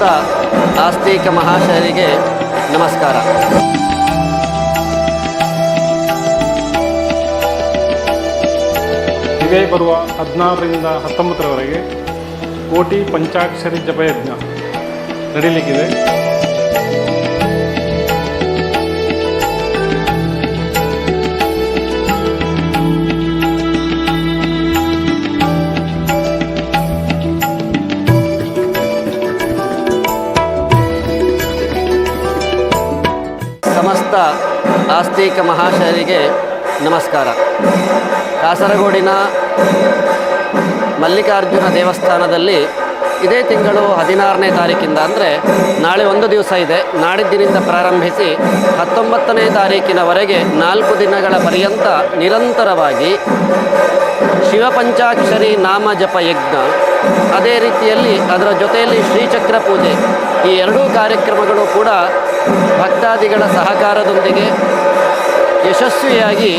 ಸಮಸ್ತ ಆಸ್ತಿಕ ಮಹಾಶಯರಿಗೆ ನಮಸ್ಕಾರ. ಇದೇ ಬರುವ ಹದಿನಾರರಿಂದ ಹತ್ತೊಂಬತ್ತರವರೆಗೆ ಕೋಟಿ ಪಂಚಾಕ್ಷರಿ ಜಪಯಜ್ಞ ನಡೀಲಿಕ್ಕಿದೆ. ಸಮಸ್ತ ಆಸ್ತಿಕ ಮಹಾಶಯರಿಗೆ ನಮಸ್ಕಾರ. ಕಾಸರಗೋಡಿನ ಮಲ್ಲಿಕಾರ್ಜುನ ದೇವಸ್ಥಾನದಲ್ಲಿ ಇದೇ ತಿಂಗಳು ಹದಿನಾರನೇ ತಾರೀಕಿಂದ ಅಂದರೆ ನಾಳೆ ಒಂದು ದಿವಸ ಇದೆ. ನಾಡಿದ್ದಿನಿಂದ ಪ್ರಾರಂಭಿಸಿ ಹತ್ತೊಂಬತ್ತನೇ ತಾರೀಕಿನವರೆಗೆ ನಾಲ್ಕು ದಿನಗಳ ಪರ್ಯಂತ ನಿರಂತರವಾಗಿ ಶಿವಪಂಚಾಕ್ಷರಿ ನಾಮ ಜಪ ಯಜ್ಞ, ಅದೇ ರೀತಿಯಲ್ಲಿ ಅದರ ಜೊತೆಯಲ್ಲಿ ಶ್ರೀಚಕ್ರ ಪೂಜೆ ಈ ಎರಡೂ ಕಾರ್ಯಕ್ರಮಗಳು ಕೂಡ ಭಕ್ತಾದಿಗಳ ಸಹಕಾರದೊಂದಿಗೆ ಯಶಸ್ವಿಯಾಗಿ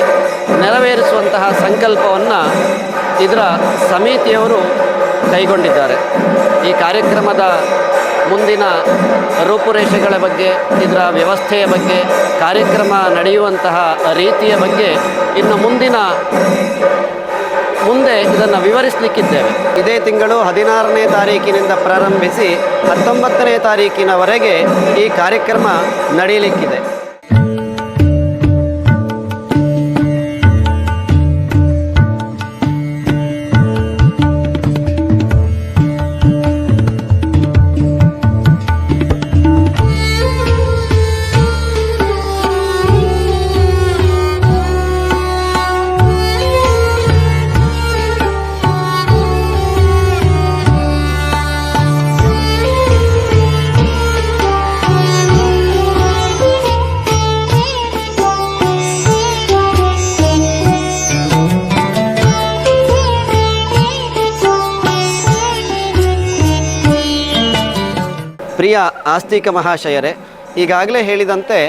ನೆರವೇರಿಸುವಂತಹ ಸಂಕಲ್ಪವನ್ನು ಇದರ ಸಮಿತಿಯವರು ಕೈಗೊಂಡಿದ್ದಾರೆ. ಈ ಕಾರ್ಯಕ್ರಮದ ಮುಂದಿನ ರೂಪುರೇಷೆಗಳ ಬಗ್ಗೆ, ಇದರ ವ್ಯವಸ್ಥೆಯ ಬಗ್ಗೆ, ಕಾರ್ಯಕ್ರಮ ನಡೆಯುವಂತಹ ರೀತಿಯ ಬಗ್ಗೆ ಇನ್ನು ಮುಂದಿನ ಮುಂದೆ ಇದನ್ನು ವಿವರಿಸಲಿಕ್ಕಿದ್ದೇವೆ. ಇದೇ ತಿಂಗಳು ಹದಿನಾರನೇ ತಾರೀಕಿನಿಂದ ಪ್ರಾರಂಭಿಸಿ ಹತ್ತೊಂಬತ್ತನೇ ತಾರೀಕಿನವರೆಗೆ ಈ ಕಾರ್ಯಕ್ರಮ ನಡೆಯಲಿಕ್ಕಿದೆ. ಪ್ರಿಯ ಆಸ್ತಿಕ ಮಹಾಶಯರೇ, ಈಗಾಗಲೇ ಹೇಳಿದಂತೆ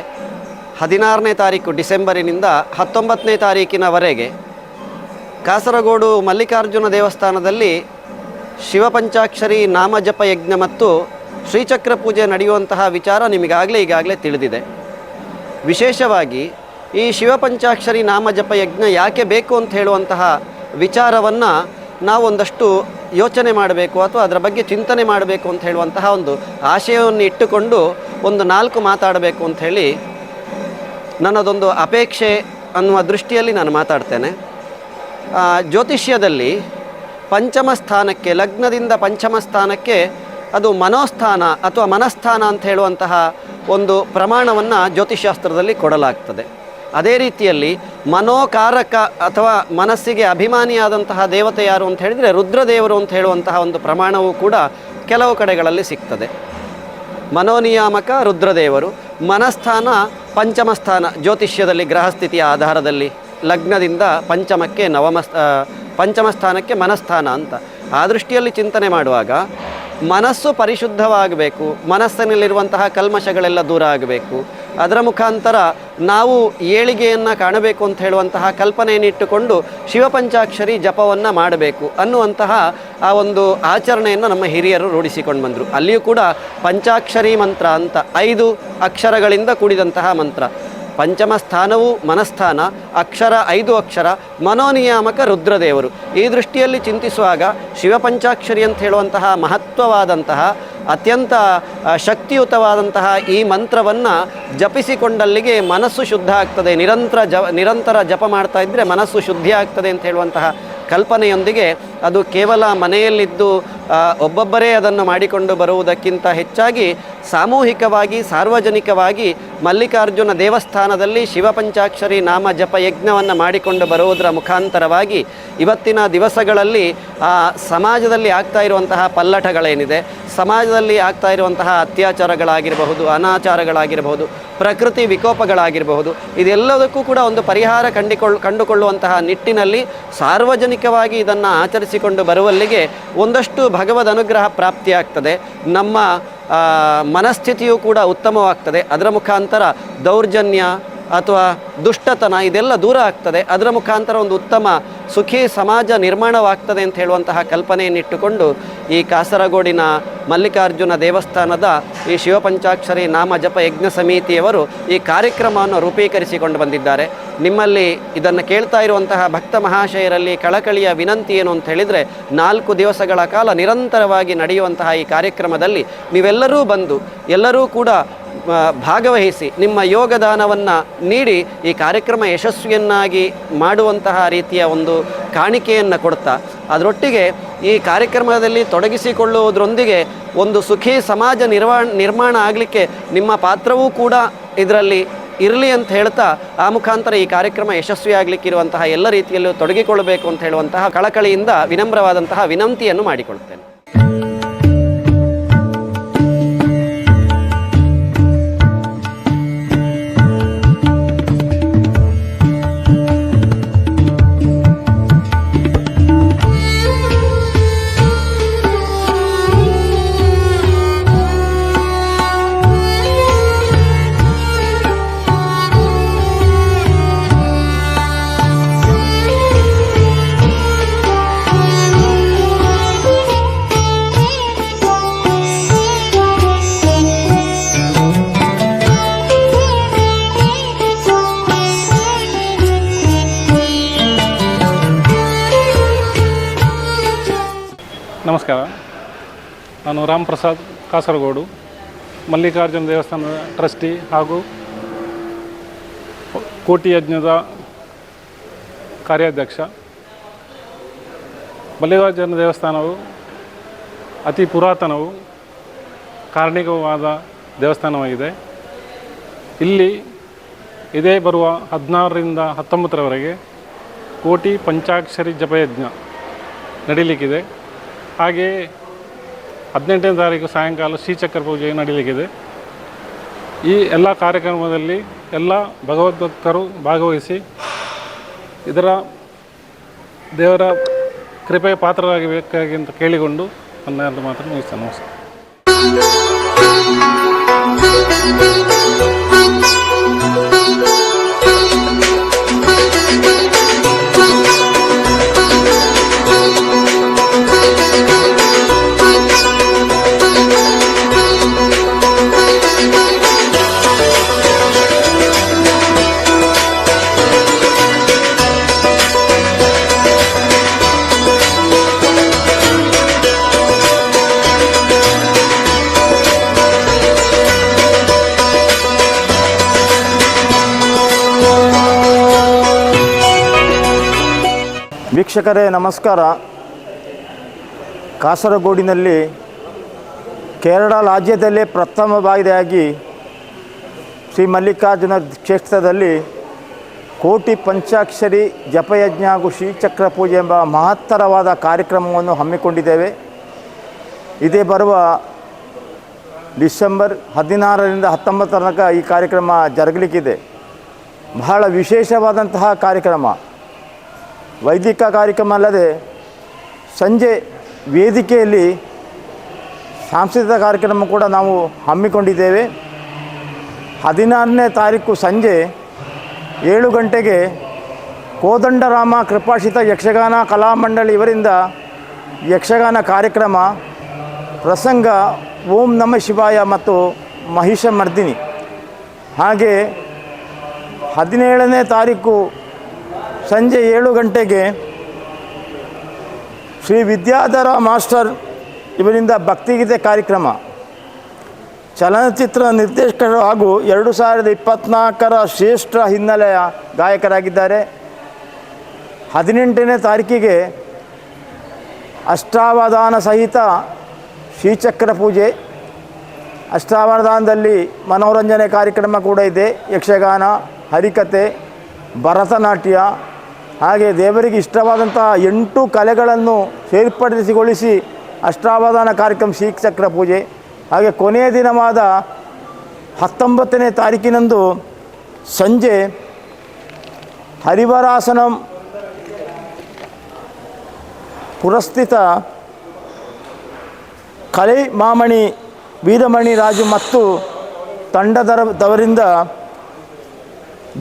ಹದಿನಾರನೇ ತಾರೀಕು ಡಿಸೆಂಬರಿನಿಂದ ಹತ್ತೊಂಬತ್ತನೇ ತಾರೀಕಿನವರೆಗೆ ಕಾಸರಗೋಡು ಮಲ್ಲಿಕಾರ್ಜುನ ದೇವಸ್ಥಾನದಲ್ಲಿ ಶಿವಪಂಚಾಕ್ಷರಿ, ನಾಮಜಪ ಯಜ್ಞ ಮತ್ತು ಶ್ರೀಚಕ್ರ ಪೂಜೆ ನಡೆಯುವಂತಹ ವಿಚಾರ ನಿಮಗಾಗಲೇ ಈಗಾಗಲೇ ತಿಳಿದಿದೆ. ವಿಶೇಷವಾಗಿ ಈ ಶಿವಪಂಚಾಕ್ಷರಿ, ನಾಮಜಪ ಯಜ್ಞ ಯಾಕೆ ಬೇಕು ಅಂತ ಹೇಳುವಂತಹ ವಿಚಾರವನ್ನು ನಾವೊಂದಷ್ಟು ಯೋಚನೆ ಮಾಡಬೇಕು ಅಥವಾ ಅದರ ಬಗ್ಗೆ ಚಿಂತನೆ ಮಾಡಬೇಕು ಅಂತ ಹೇಳುವಂತಹ ಒಂದು ಆಶಯವನ್ನು ಇಟ್ಟುಕೊಂಡು ಒಂದು ನಾಲ್ಕು ಮಾತಾಡಬೇಕು ಅಂತ ಹೇಳಿ ನನ್ನದೊಂದು ಅಪೇಕ್ಷೆ ಅನ್ನುವ ದೃಷ್ಟಿಯಲ್ಲಿ ನಾನು ಮಾತಾಡ್ತೇನೆ. ಜ್ಯೋತಿಷ್ಯದಲ್ಲಿ ಪಂಚಮ ಸ್ಥಾನಕ್ಕೆ, ಲಗ್ನದಿಂದ ಪಂಚಮ ಸ್ಥಾನಕ್ಕೆ ಅದು ಮನೋಸ್ಥಾನ ಅಥವಾ ಮನಸ್ಥಾನ ಅಂತ ಹೇಳುವಂತಹ ಒಂದು ಪ್ರಮಾಣವನ್ನು ಜ್ಯೋತಿಷಾಸ್ತ್ರದಲ್ಲಿ ಕೊಡಲಾಗ್ತದೆ. ಅದೇ ರೀತಿಯಲ್ಲಿ ಮನೋಕಾರಕ ಅಥವಾ ಮನಸ್ಸಿಗೆ ಅಭಿಮಾನಿಯಾದಂತಹ ದೇವತೆ ಯಾರು ಅಂತ ಹೇಳಿದರೆ ರುದ್ರದೇವರು ಅಂತ ಹೇಳುವಂತಹ ಒಂದು ಪ್ರಮಾಣವೂ ಕೂಡ ಕೆಲವು ಕಡೆಗಳಲ್ಲಿ ಸಿಗ್ತದೆ. ಮನೋನಿಯಾಮಕ ರುದ್ರದೇವರು, ಮನಸ್ಥಾನ ಪಂಚಮ ಸ್ಥಾನ ಜ್ಯೋತಿಷ್ಯದಲ್ಲಿ ಗ್ರಹಸ್ಥಿತಿಯ ಆಧಾರದಲ್ಲಿ ಲಗ್ನದಿಂದ ಪಂಚಮಕ್ಕೆ ನವಮ ಪಂಚಮ ಸ್ಥಾನಕ್ಕೆ ಮನಸ್ಥಾನ ಅಂತ. ಆ ದೃಷ್ಟಿಯಲ್ಲಿ ಚಿಂತನೆ ಮಾಡುವಾಗ ಮನಸ್ಸು ಪರಿಶುದ್ಧವಾಗಬೇಕು, ಮನಸ್ಸಿನಲ್ಲಿರುವಂತಹ ಕಲ್ಮಶಗಳೆಲ್ಲ ದೂರ ಆಗಬೇಕು ಅದರ ಮುಖಾಂತರ ನಾವು ಏಳಿಗೆಯನ್ನು ಕಾಣಬೇಕು ಅಂತ ಹೇಳುವಂತಹ ಕಲ್ಪನೆಯನ್ನಿಟ್ಟುಕೊಂಡು ಶಿವಪಂಚಾಕ್ಷರಿ ಜಪವನ್ನು ಮಾಡಬೇಕು ಅನ್ನುವಂತಹ ಆ ಒಂದು ಆಚರಣೆಯನ್ನು ನಮ್ಮ ಹಿರಿಯರು ರೂಢಿಸಿಕೊಂಡು ಬಂದರು. ಅಲ್ಲಿಯೂ ಕೂಡ ಪಂಚಾಕ್ಷರಿ ಮಂತ್ರ ಅಂತ ಐದು ಅಕ್ಷರಗಳಿಂದ ಕೂಡಿದಂತಹ ಮಂತ್ರ. ಪಂಚಮ ಸ್ಥಾನವು ಮನಸ್ಥಾನ, ಅಕ್ಷರ ಐದು ಅಕ್ಷರ, ಮನೋನಿಯಾಮಕ ರುದ್ರದೇವರು. ಈ ದೃಷ್ಟಿಯಲ್ಲಿ ಚಿಂತಿಸುವಾಗ ಶಿವಪಂಚಾಕ್ಷರಿ ಅಂತ ಹೇಳುವಂತಹ ಮಹತ್ವವಾದಂತಹ ಅತ್ಯಂತ ಶಕ್ತಿಯುತವಾದಂತಹ ಈ ಮಂತ್ರವನ್ನು ಜಪಿಸಿಕೊಂಡಲ್ಲಿಗೆ ಮನಸ್ಸು ಶುದ್ಧ ಆಗ್ತದೆ. ನಿರಂತರ ಜ ನಿರಂತರ ಜಪ ಮಾಡ್ತಾ ಇದ್ದರೆ ಮನಸ್ಸು ಶುದ್ಧಿ ಆಗ್ತದೆ ಅಂತ ಹೇಳುವಂತಹ ಕಲ್ಪನೆಯೊಂದಿಗೆ ಅದು ಕೇವಲ ಮನೆಯಲ್ಲಿದ್ದು ಒಬ್ಬೊಬ್ಬರೇ ಅದನ್ನು ಮಾಡಿಕೊಂಡು ಬರುವುದಕ್ಕಿಂತ ಹೆಚ್ಚಾಗಿ ಸಾಮೂಹಿಕವಾಗಿ, ಸಾರ್ವಜನಿಕವಾಗಿ ಮಲ್ಲಿಕಾರ್ಜುನ ದೇವಸ್ಥಾನದಲ್ಲಿ ಶಿವಪಂಚಾಕ್ಷರಿ ನಾಮ ಜಪ ಯಜ್ಞವನ್ನು ಮಾಡಿಕೊಂಡು ಬರುವುದರ ಮುಖಾಂತರವಾಗಿ ಇವತ್ತಿನ ದಿವಸಗಳಲ್ಲಿ ಆ, ಸಮಾಜದಲ್ಲಿ ಆಗ್ತಾ ಇರುವಂತಹ ಪಲ್ಲಟಗಳೇನಿದೆ, ಸಮಾಜದಲ್ಲಿ ಆಗ್ತಾ ಇರುವಂತಹ ಅತ್ಯಾಚಾರಗಳಾಗಿರಬಹುದು, ಅನಾಚಾರಗಳಾಗಿರಬಹುದು, ಪ್ರಕೃತಿ ವಿಕೋಪಗಳಾಗಿರಬಹುದು, ಇದೆಲ್ಲದಕ್ಕೂ ಕೂಡ ಒಂದು ಪರಿಹಾರ ಕಂಡಿಕೊಳ್ಳ ಕಂಡುಕೊಳ್ಳುವಂತಹ ನಿಟ್ಟಿನಲ್ಲಿ ಸಾರ್ವಜನಿಕವಾಗಿ ಇದನ್ನು ಆಚರಿಸಿಕೊಂಡು ಬರುವಲ್ಲಿಗೆ ಒಂದಷ್ಟು ಭಗವದ್ ಅನುಗ್ರಹ ಪ್ರಾಪ್ತಿಯಾಗ್ತದೆ ನಮ್ಮ ಮನಸ್ಥಿತಿಯು ಕೂಡ ಉತ್ತಮವಾಗ್ತದೆ. ಅದರ ಮುಖಾಂತರ ದೌರ್ಜನ್ಯ ಅಥವಾ ದುಷ್ಟತನ, ಇದೆಲ್ಲ ದೂರ ಆಗ್ತದೆ. ಅದರ ಮುಖಾಂತರ ಒಂದು ಉತ್ತಮ ಸುಖಿ ಸಮಾಜ ನಿರ್ಮಾಣವಾಗ್ತದೆ ಅಂತ ಹೇಳುವಂತಹ ಕಲ್ಪನೆಯನ್ನಿಟ್ಟುಕೊಂಡು ಈ ಕಾಸರಗೋಡಿನ ಮಲ್ಲಿಕಾರ್ಜುನ ದೇವಸ್ಥಾನದ ಈ ಶಿವಪಂಚಾಕ್ಷರಿ ನಾಮ ಜಪ ಯಜ್ಞ ಸಮಿತಿಯವರು ಈ ಕಾರ್ಯಕ್ರಮವನ್ನು ರೂಪೀಕರಿಸಿಕೊಂಡು ಬಂದಿದ್ದಾರೆ. ನಿಮ್ಮಲ್ಲಿ ಇದನ್ನು ಕೇಳ್ತಾ ಇರುವಂತಹ ಭಕ್ತ ಮಹಾಶಯರಲ್ಲಿ ಕಳಕಳಿಯ ವಿನಂತಿ ಏನು ಅಂತ ಹೇಳಿದರೆ, ನಾಲ್ಕು ದಿವಸಗಳ ಕಾಲ ನಿರಂತರವಾಗಿ ನಡೆಯುವಂತಹ ಈ ಕಾರ್ಯಕ್ರಮದಲ್ಲಿ ನೀವೆಲ್ಲರೂ ಬಂದು, ಎಲ್ಲರೂ ಕೂಡ ಭಾಗವಹಿಸಿ ನಿಮ್ಮ ಯೋಗದಾನವನ್ನು ನೀಡಿ ಈ ಕಾರ್ಯಕ್ರಮ ಯಶಸ್ವಿಯನ್ನಾಗಿ ಮಾಡುವಂತಹ ರೀತಿಯ ಒಂದು ಕಾಣಿಕೆಯನ್ನು ಕೊಡ್ತಾ, ಅದರೊಟ್ಟಿಗೆ ಈ ಕಾರ್ಯಕ್ರಮದಲ್ಲಿ ತೊಡಗಿಸಿಕೊಳ್ಳುವುದರೊಂದಿಗೆ ಒಂದು ಸುಖಿ ಸಮಾಜ ನಿರ್ವಾ, ನಿರ್ಮಾಣ ಆಗಲಿಕ್ಕೆ ನಿಮ್ಮ ಪಾತ್ರವೂ ಕೂಡ ಇದರಲ್ಲಿ ಇರಲಿ ಅಂತ ಹೇಳ್ತಾ, ಆ ಮುಖಾಂತರ ಈ ಕಾರ್ಯಕ್ರಮ ಯಶಸ್ವಿಯಾಗಲಿಕ್ಕಿರುವಂತಹ ಎಲ್ಲ ರೀತಿಯಲ್ಲೂ ತೊಡಗಿಕೊಳ್ಳಬೇಕು ಅಂತ ಹೇಳುವಂತಹ ಕಳಕಳಿಯಿಂದ ವಿನಮ್ರವಾದಂತಹ ವಿನಂತಿಯನ್ನು ಮಾಡಿಕೊಳ್ಳುತ್ತೇನೆ. ನಾನು ರಾಮ್ ಪ್ರಸಾದ್ ಕಾಸರಗೋಡು, ಮಲ್ಲಿಕಾರ್ಜುನ ದೇವಸ್ಥಾನದ ಟ್ರಸ್ಟಿ ಹಾಗೂ ಕೋಟಿ ಯಜ್ಞದ ಕಾರ್ಯಾಧ್ಯಕ್ಷ. ಮಲ್ಲಿಕಾರ್ಜುನ ದೇವಸ್ಥಾನವು ಅತಿ ಪುರಾತನವು ಕಾರ್ಣಿಕವಾದ ದೇವಸ್ಥಾನವಾಗಿದೆ. ಇಲ್ಲಿ ಇದೇ ಬರುವ ಹದಿನಾರರಿಂದ ಹತ್ತೊಂಬತ್ತರವರೆಗೆ ಕೋಟಿ ಪಂಚಾಕ್ಷರಿ ಜಪಯಜ್ಞ ನಡೀಲಿಕ್ಕಿದೆ. ಹಾಗೆಯೇ ಹದಿನೆಂಟನೇ ತಾರೀಕು ಸಾಯಂಕಾಲ ಶ್ರೀಚಕ್ರ ಪೂಜೆ ನಡೀಲಿಕ್ಕಿದೆ. ಈ ಎಲ್ಲ ಕಾರ್ಯಕ್ರಮದಲ್ಲಿ ಎಲ್ಲ ಭಗವದ್ಭಕ್ತರು ಭಾಗವಹಿಸಿ ಇದರ ದೇವರ ಕೃಪೆಯ ಪಾತ್ರರಾಗಬೇಕಾಗಿ ಅಂತ ಕೇಳಿಕೊಂಡು ನನ್ನ ಮಾತ್ರ ಮುಗಿಸ್ತೇನೆ. ನಮಸ್ಕಾರ. ವೀಕ್ಷಕರೇ, ನಮಸ್ಕಾರ. ಕಾಸರಗೋಡಿನಲ್ಲಿ ಕೇರಳ ರಾಜ್ಯದಲ್ಲೇ ಪ್ರಥಮ ಬಾರಿಯಾಗಿ ಶ್ರೀ ಮಲ್ಲಿಕಾರ್ಜುನ ಕ್ಷೇತ್ರದಲ್ಲಿ ಕೋಟಿ ಪಂಚಾಕ್ಷರಿ ಜಪಯಜ್ಞ ಹಾಗೂ ಶ್ರೀಚಕ್ರ ಪೂಜೆ ಎಂಬ ಮಹತ್ತರವಾದ ಕಾರ್ಯಕ್ರಮವನ್ನು ಹಮ್ಮಿಕೊಂಡಿದ್ದೇವೆ. ಇದೇ ಬರುವ ಡಿಸೆಂಬರ್ ಹದಿನಾರರಿಂದ ಹತ್ತೊಂಬತ್ತರ ತನಕ ಈ ಕಾರ್ಯಕ್ರಮ ಜರುಗಲಿಕ್ಕಿದೆ. ಬಹಳ ವಿಶೇಷವಾದಂತಹ ಕಾರ್ಯಕ್ರಮ. ವೈದಿಕ ಕಾರ್ಯಕ್ರಮ ಅಲ್ಲದೆ ಸಂಜೆ ವೇದಿಕೆಯಲ್ಲಿ ಸಾಂಸ್ಕೃತಿಕ ಕಾರ್ಯಕ್ರಮ ಕೂಡ ನಾವು ಹಮ್ಮಿಕೊಂಡಿದ್ದೇವೆ. ಹದಿನಾರನೇ ತಾರೀಕು ಸಂಜೆ ಏಳು ಗಂಟೆಗೆ ಕೋದಂಡರಾಮ ಕೃಪಾಶಿತ ಯಕ್ಷಗಾನ ಕಲಾಮಂಡಳಿ ಇವರಿಂದ ಯಕ್ಷಗಾನ ಕಾರ್ಯಕ್ರಮ ಪ್ರಸಂಗ ಓಂ ನಮ ಶಿವಾಯ ಮತ್ತು ಮಹಿಷ ಮರ್ದಿನಿ ಹಾಗೆ ಹದಿನೇಳನೇ ತಾರೀಕು ಸಂಜೆ ಏಳು ಗಂಟೆಗೆ ಶ್ರೀ ವಿದ್ಯಾಧರ ಮಾಸ್ಟರ್ ಇವರಿಂದ ಭಕ್ತಿಗೀತೆ ಕಾರ್ಯಕ್ರಮ. ಚಲನಚಿತ್ರ ನಿರ್ದೇಶಕರು ಹಾಗೂ ಎರಡು ಸಾವಿರದ ಇಪ್ಪತ್ನಾಲ್ಕರ ಶ್ರೇಷ್ಠ ಹಿನ್ನೆಲೆಯ ಗಾಯಕರಾಗಿದ್ದಾರೆ. ಹದಿನೆಂಟನೇ ತಾರೀಕಿಗೆ ಅಷ್ಟಾವಧಾನ ಸಹಿತ ಶ್ರೀಚಕ್ರ ಪೂಜೆ. ಅಷ್ಟಾವಧಾನದಲ್ಲಿ ಮನೋರಂಜನೆ ಕಾರ್ಯಕ್ರಮ ಕೂಡ ಇದೆ. ಯಕ್ಷಗಾನ, ಹರಿಕತೆ, ಭರತನಾಟ್ಯ ಹಾಗೆ ದೇವರಿಗೆ ಇಷ್ಟವಾದಂತಹ ಎಂಟು ಕಲೆಗಳನ್ನು ಸೇರ್ಪಡಿಸಿಗೊಳಿಸಿ ಅಷ್ಟಾವಧಾನ ಕಾರ್ಯಕ್ರಮ ಶ್ರೀಚಕ್ರ ಪೂಜೆ. ಹಾಗೆ ಕೊನೆಯ ದಿನವಾದ ಹತ್ತೊಂಬತ್ತನೇ ತಾರೀಕಿನಂದು ಸಂಜೆ ಹರಿವರಾಸನಂ ಪುರಸ್ಥಿತ ಕಲೈ ಮಾಮಣಿ ವೀರಮಣಿ ರಾಜು ಮತ್ತು ತಂಡದರದವರಿಂದ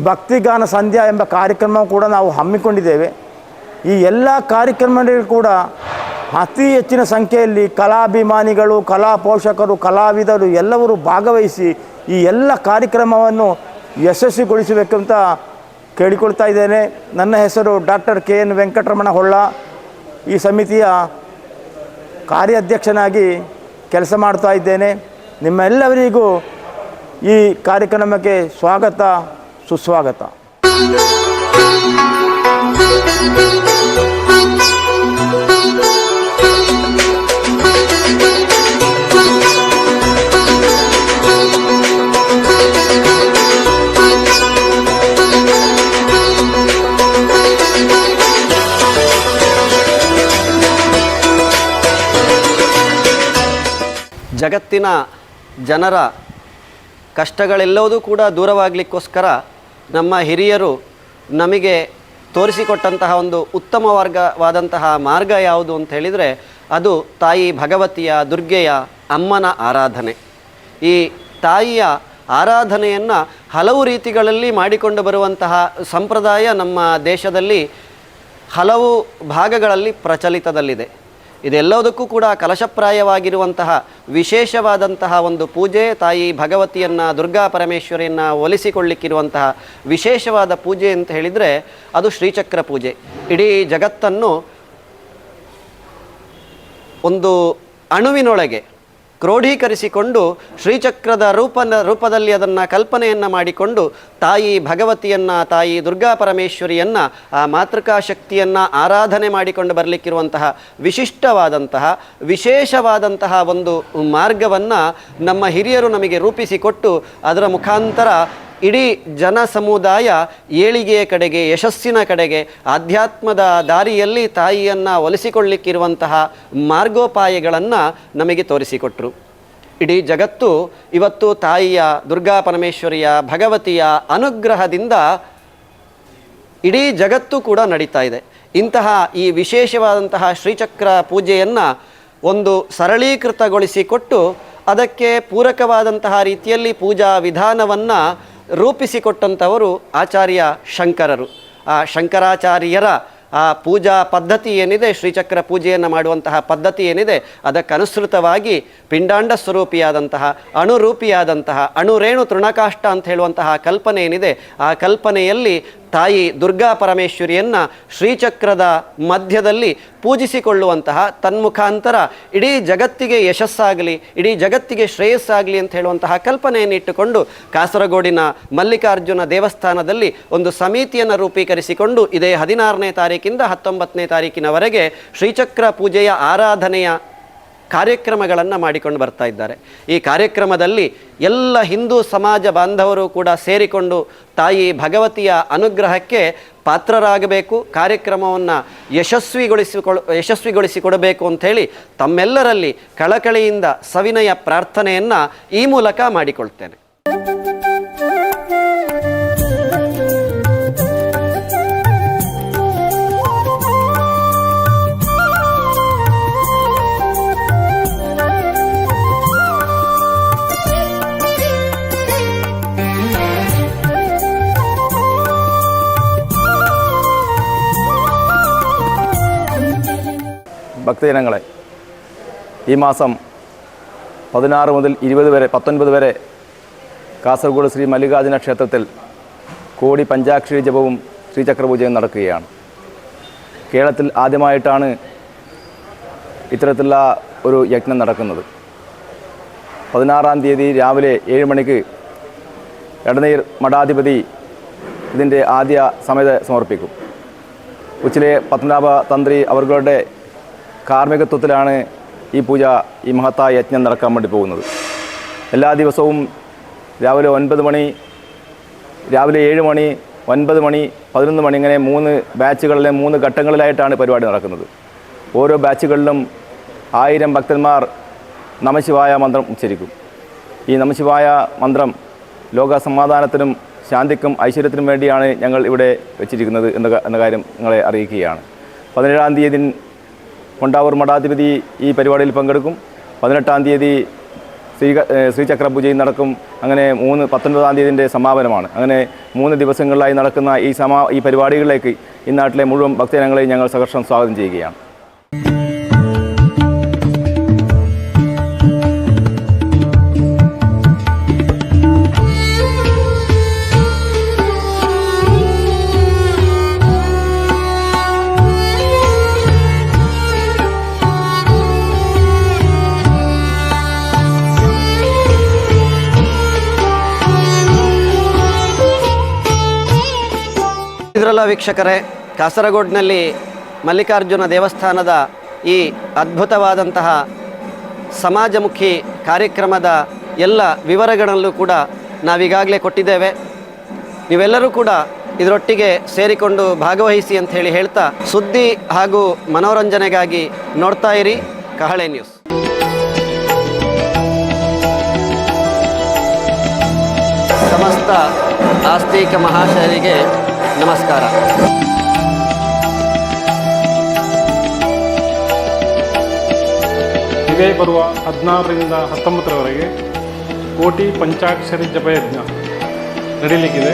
ಭಕ್ತಿಗಾನ ಸಂಧ್ಯಾ ಎಂಬ ಕಾರ್ಯಕ್ರಮ ಕೂಡ ನಾವು ಹಮ್ಮಿಕೊಂಡಿದ್ದೇವೆ. ಈ ಎಲ್ಲ ಕಾರ್ಯಕ್ರಮಗಳು ಕೂಡ ಅತಿ ಹೆಚ್ಚಿನ ಸಂಖ್ಯೆಯಲ್ಲಿ ಕಲಾಭಿಮಾನಿಗಳು, ಕಲಾ ಪೋಷಕರು, ಕಲಾವಿದರು ಎಲ್ಲವರು ಭಾಗವಹಿಸಿ ಈ ಎಲ್ಲ ಕಾರ್ಯಕ್ರಮವನ್ನು ಯಶಸ್ವಿಗೊಳಿಸಬೇಕಂತ ಕೇಳಿಕೊಳ್ತಾ ಇದ್ದೇನೆ. ನನ್ನ ಹೆಸರು doctor K N Venkataramana Holla. ಈ ಸಮಿತಿಯ ಕಾರ್ಯಾಧ್ಯಕ್ಷನಾಗಿ ಕೆಲಸ ಮಾಡ್ತಾ ಇದ್ದೇನೆ. ನಿಮ್ಮೆಲ್ಲರಿಗೂ ಈ ಕಾರ್ಯಕ್ರಮಕ್ಕೆ ಸ್ವಾಗತ. ಸುಸ್ವಾಗತ. ಜಗತ್ತಿನ ಜನರ ಕಷ್ಟಗಳೆಲ್ಲವೂ ಕೂಡ ದೂರವಾಗಲಿಕ್ಕೋಸ್ಕರ ನಮ್ಮ ಹಿರಿಯರು ನಮಗೆ ತೋರಿಸಿಕೊಟ್ಟಂತಹ ಒಂದು ಉತ್ತಮ ವರ್ಗವಾದಂತಹ ಮಾರ್ಗ ಯಾವುದು ಅಂತ ಹೇಳಿದರೆ ಅದು ತಾಯಿ ಭಗವತಿಯ ದುರ್ಗೆಯ ಅಮ್ಮನ ಆರಾಧನೆ. ಈ ತಾಯಿಯ ಆರಾಧನೆಯನ್ನು ಹಲವು ರೀತಿಗಳಲ್ಲಿ ಮಾಡಿಕೊಂಡು ಬರುವಂತಹ ಸಂಪ್ರದಾಯ ನಮ್ಮ ದೇಶದಲ್ಲಿ ಹಲವು ಭಾಗಗಳಲ್ಲಿ ಪ್ರಚಲಿತದಲ್ಲಿದೆ. ಇದೆಲ್ಲದಕ್ಕೂ ಕೂಡ ಕಲಶಪ್ರಾಯವಾಗಿರುವಂತಹ ವಿಶೇಷವಾದಂತಹ ಒಂದು ಪೂಜೆ, ತಾಯಿ ಭಗವತಿಯನ್ನು, ದುರ್ಗಾ ಪರಮೇಶ್ವರಿಯನ್ನು ಒಲಿಸಿಕೊಳ್ಳಿಕ್ಕಿರುವಂತಹ ವಿಶೇಷವಾದ ಪೂಜೆ ಅಂತ ಹೇಳಿದರೆ ಅದು ಶ್ರೀಚಕ್ರ ಪೂಜೆ. ಇಡೀ ಜಗತ್ತನ್ನು ಒಂದು ಅಣುವಿನೊಳಗೆ ಕ್ರೋಢೀಕರಿಸಿಕೊಂಡು ಶ್ರೀಚಕ್ರದ ರೂಪನ, ರೂಪದಲ್ಲಿ ಅದನ್ನು ಕಲ್ಪನೆಯನ್ನು ಮಾಡಿಕೊಂಡು ತಾಯಿ ಭಗವತಿಯನ್ನು, ತಾಯಿ ದುರ್ಗಾ ಪರಮೇಶ್ವರಿಯನ್ನು, ಆ ಮಾತೃಕಾ ಶಕ್ತಿಯನ್ನು ಆರಾಧನೆ ಮಾಡಿಕೊಂಡು ಬರಲಿಕ್ಕಿರುವಂತಹ ವಿಶಿಷ್ಟವಾದಂತಹ, ವಿಶೇಷವಾದಂತಹ ಒಂದು ಮಾರ್ಗವನ್ನು ನಮ್ಮ ಹಿರಿಯರು ನಮಗೆ ರೂಪಿಸಿಕೊಟ್ಟು ಅದರ ಮುಖಾಂತರ ಇಡೀ ಜನ ಸಮುದಾಯ ಏಳಿಗೆಯ ಕಡೆಗೆ, ಯಶಸ್ಸಿನ ಕಡೆಗೆ, ಆಧ್ಯಾತ್ಮದ ದಾರಿಯಲ್ಲಿ ತಾಯಿಯನ್ನು ಒಲಿಸಿಕೊಳ್ಳಿಕ್ಕಿರುವಂತಹ ಮಾರ್ಗೋಪಾಯಗಳನ್ನು ನಮಗೆ ತೋರಿಸಿಕೊಟ್ರು. ಇಡೀ ಜಗತ್ತು ಇವತ್ತು ತಾಯಿಯ ದುರ್ಗಾ ಪರಮೇಶ್ವರಿಯ ಭಗವತಿಯ ಅನುಗ್ರಹದಿಂದ ಇಡೀ ಜಗತ್ತು ಕೂಡ ನಡೀತಾ ಇದೆ. ಇಂತಹ ಈ ವಿಶೇಷವಾದಂತಹ ಶ್ರೀಚಕ್ರ ಪೂಜೆಯನ್ನು ಒಂದು ಸರಳೀಕೃತಗೊಳಿಸಿಕೊಟ್ಟು ಅದಕ್ಕೆ ಪೂರಕವಾದಂತಹ ರೀತಿಯಲ್ಲಿ ಪೂಜಾ ವಿಧಾನವನ್ನು ರೂಪಿಸಿಕೊಟ್ಟಂಥವರು ಆಚಾರ್ಯ ಶಂಕರರು. ಆ ಶಂಕರಾಚಾರ್ಯರ ಆ ಪೂಜಾ ಪದ್ಧತಿ ಏನಿದೆ, ಶ್ರೀಚಕ್ರ ಪೂಜೆಯನ್ನು ಮಾಡುವಂತಹ ಪದ್ಧತಿ ಏನಿದೆ, ಅದಕ್ಕನುಸೃತವಾಗಿ ಪಿಂಡಾಂಡ ಸ್ವರೂಪಿಯಾದಂತಹ, ಅಣುರೂಪಿಯಾದಂತಹ, ಅಣುರೇಣು ತೃಣಕಾಷ್ಟ ಅಂತ ಹೇಳುವಂತಹ ಕಲ್ಪನೆ ಏನಿದೆ, ಆ ಕಲ್ಪನೆಯಲ್ಲಿ ತಾಯಿ ದುರ್ಗಾ ಪರಮೇಶ್ವರಿಯನ್ನು ಶ್ರೀಚಕ್ರದ ಮಧ್ಯದಲ್ಲಿ ಪೂಜಿಸಿಕೊಳ್ಳುವಂತಹ ತನ್ಮುಖಾಂತರ ಇಡೀ ಜಗತ್ತಿಗೆ ಯಶಸ್ಸಾಗಲಿ, ಇಡೀ ಜಗತ್ತಿಗೆ ಶ್ರೇಯಸ್ಸಾಗಲಿ ಅಂತ ಹೇಳುವಂತಹ ಕಲ್ಪನೆಯನ್ನು ಇಟ್ಟುಕೊಂಡು ಕಾಸರಗೋಡಿನ ಮಲ್ಲಿಕಾರ್ಜುನ ದೇವಸ್ಥಾನದಲ್ಲಿ ಒಂದು ಸಮಿತಿಯನ್ನು ರೂಪೀಕರಿಸಿಕೊಂಡು ಇದೇ ಹದಿನಾರನೇ ತಾರೀಕಿಂದ ಹತ್ತೊಂಬತ್ತನೇ ತಾರೀಕಿನವರೆಗೆ ಶ್ರೀಚಕ್ರ ಪೂಜೆಯ ಆರಾಧನೆಯ ಕಾರ್ಯಕ್ರಮಗಳನ್ನು ಮಾಡಿಕೊಂಡು ಬರ್ತಾ ಇದ್ದಾರೆ. ಈ ಕಾರ್ಯಕ್ರಮದಲ್ಲಿ ಎಲ್ಲ ಹಿಂದೂ ಸಮಾಜ ಬಾಂಧವರು ಕೂಡ ಸೇರಿಕೊಂಡು ತಾಯಿ ಭಗವತಿಯ ಅನುಗ್ರಹಕ್ಕೆ ಪಾತ್ರರಾಗಬೇಕು, ಕಾರ್ಯಕ್ರಮವನ್ನು ಯಶಸ್ವಿಗೊಳಿಸಿಕೊಳ್, ಯಶಸ್ವಿಗೊಳಿಸಿಕೊಡಬೇಕು ಅಂಥೇಳಿ ತಮ್ಮೆಲ್ಲರಲ್ಲಿ ಕಳಕಳಿಯಿಂದ ಸವಿನಯ ಪ್ರಾರ್ಥನೆಯನ್ನು ಈ ಮೂಲಕ ಮಾಡಿಕೊಳ್ತೇನೆ. ഭക്തജനങ്ങളെ ഈ മാസം പതിനാറ് മുതൽ ഇരുപത് വരെ പത്തൊൻപത് വരെ കാസർഗോഡ് ശ്രീ മല്ലികാർജുന ക്ഷേത്രത്തിൽ കോടി പഞ്ചാക്ഷരി ജപവും ശ്രീചക്രപൂജയും നടക്കുകയാണ്. കേരളത്തിൽ ആദ്യമായിട്ടാണ് ഇത്തരത്തിലുള്ള ഒരു യജ്ഞം നടക്കുന്നത്. പതിനാറാം തീയതി രാവിലെ ഏഴ് മണിക്ക് എടനീർ മഠാധിപതി ഇതിന്റെ ആദ്യ സമയത്ത് സമർപ്പിക്കും. ഉച്ചിലെ പത്മനാഭ തന്ത്രി അവരുടെ കാർമ്മികത്വത്തിലാണ് ഈ പൂജ ഈ മഹത്തായ യജ്ഞം നടക്കാൻ വേണ്ടി പോകുന്നത്. എല്ലാ ദിവസവും രാവിലെ ഒൻപത് മണി രാവിലെ ഏഴ് മണി ഒൻപത് മണി പതിനൊന്ന് മണി ഇങ്ങനെ മൂന്ന് ബാച്ചുകളിലെ മൂന്ന് ഘട്ടങ്ങളിലായിട്ടാണ് പരിപാടി നടക്കുന്നത്. ഓരോ ബാച്ചുകളിലും ആയിരം ഭക്തന്മാർ നമശിവായ മന്ത്രം ഉച്ചരിക്കും. ഈ നമശിവായ മന്ത്രം ലോക സമാധാനത്തിനും ശാന്തിക്കും ഐശ്വര്യത്തിനും വേണ്ടിയാണ് ഞങ്ങൾ ഇവിടെ വെച്ചിരിക്കുന്നത് എന്ന എന്ന കാര്യം നിങ്ങളെ അറിയിക്കുകയാണ്. പതിനേഴാം തീയതി കൊണ്ടാവൂർ മഠാധിപതി ഈ പരിപാടിയിൽ പങ്കെടുക്കും. പതിനെട്ടാം തീയതി ശ്രീ ശ്രീചക്ര പൂജയും നടക്കും. അങ്ങനെ മൂന്ന് പത്തൊൻപതാം തീയതിന്റെ സമാപനമാണ്. അങ്ങനെ മൂന്ന് ദിവസങ്ങളിലായി നടക്കുന്ന ഈ സമാ ഈ പരിപാടികളിലേക്ക് ഈ നാട്ടിലെ മുഴുവൻ ഭക്തജനങ്ങളെയും ഞങ്ങൾ സഹർഷം സ്വാഗതം ചെയ്യുകയാണ്. ವೀಕ್ಷಕರೇ, ಕಾಸರಗೋಡಿನಲ್ಲಿ ಮಲ್ಲಿಕಾರ್ಜುನ ದೇವಸ್ಥಾನದ ಈ ಅದ್ಭುತವಾದಂತಹ ಸಮಾಜಮುಖಿ ಕಾರ್ಯಕ್ರಮದ ಎಲ್ಲ ವಿವರಗಳಲ್ಲೂ ಕೂಡ ನಾವೀಗಾಗಲೇ ಕೊಟ್ಟಿದ್ದೇವೆ. ನೀವೆಲ್ಲರೂ ಕೂಡ ಇದರೊಟ್ಟಿಗೆ ಸೇರಿಕೊಂಡು ಭಾಗವಹಿಸಿ ಅಂತ ಹೇಳಿ ಹೇಳ್ತಾ ಸುದ್ದಿ ಹಾಗೂ ಮನೋರಂಜನೆಗಾಗಿ ನೋಡ್ತಾ ಇರಿ, ಕಹಳೆ ನ್ಯೂಸ್. ಸಮಸ್ತ ಆಸ್ತಿಕ ಮಹಾಶಯರಿಗೆ ನಮಸ್ಕಾರ. ಇದೇ ಬರುವ ಹದಿನಾರರಿಂದ ಹತ್ತೊಂಬತ್ತರವರೆಗೆ ಕೋಟಿ ಪಂಚಾಕ್ಷರಿ ಜಪಯಜ್ಞ ನಡೀಲಿಕ್ಕಿದೆ.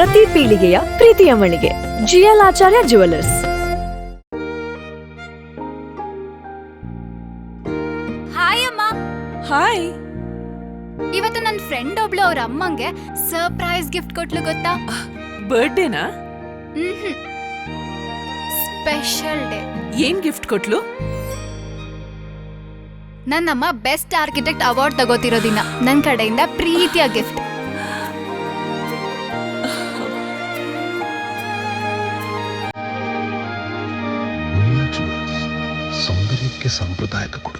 ಪ್ರತಿ ಪೀಳಿಗೆಯ ಪ್ರೀತಿಯ ಮಳಿಗೆ. ಜಿಎಲ್ ಆಚಾರ್ಯ ಜುವೆಲ್ಲರ್ಸ್ ಹಾಯ್ ಅಮ್ಮ. ಹಾಯ್. ಇವತ್ತು ನನ್ನ ಫ್ರೆಂಡ್ ಒಬ್ಳು ಅವ್ರ ಅಮ್ಮಂಗೆ ಸರ್ಪ್ರೈಸ್ ಗಿಫ್ಟ್ ಕೊಟ್ಲು ಗೊತ್ತಾ? ಬರ್ಡೇನಾ? Special day. ಏನ್ ಗಿಫ್ಟ್ ಕೊಟ್ಲು? ನನ್ನಮ್ಮ ಬೆಸ್ಟ್ ಆರ್ಕಿಟೆಕ್ಟ್ ಅವಾರ್ಡ್ ತಗೋತಿರೋ ದಿನ. ನನ್ನ ಕಡೆಯಿಂದ ಪ್ರೀತಿಯ ಗಿಫ್ಟ್. ಸಾಂಪ್ರದಾಯಿಕ ಕೊಡುಗೆ.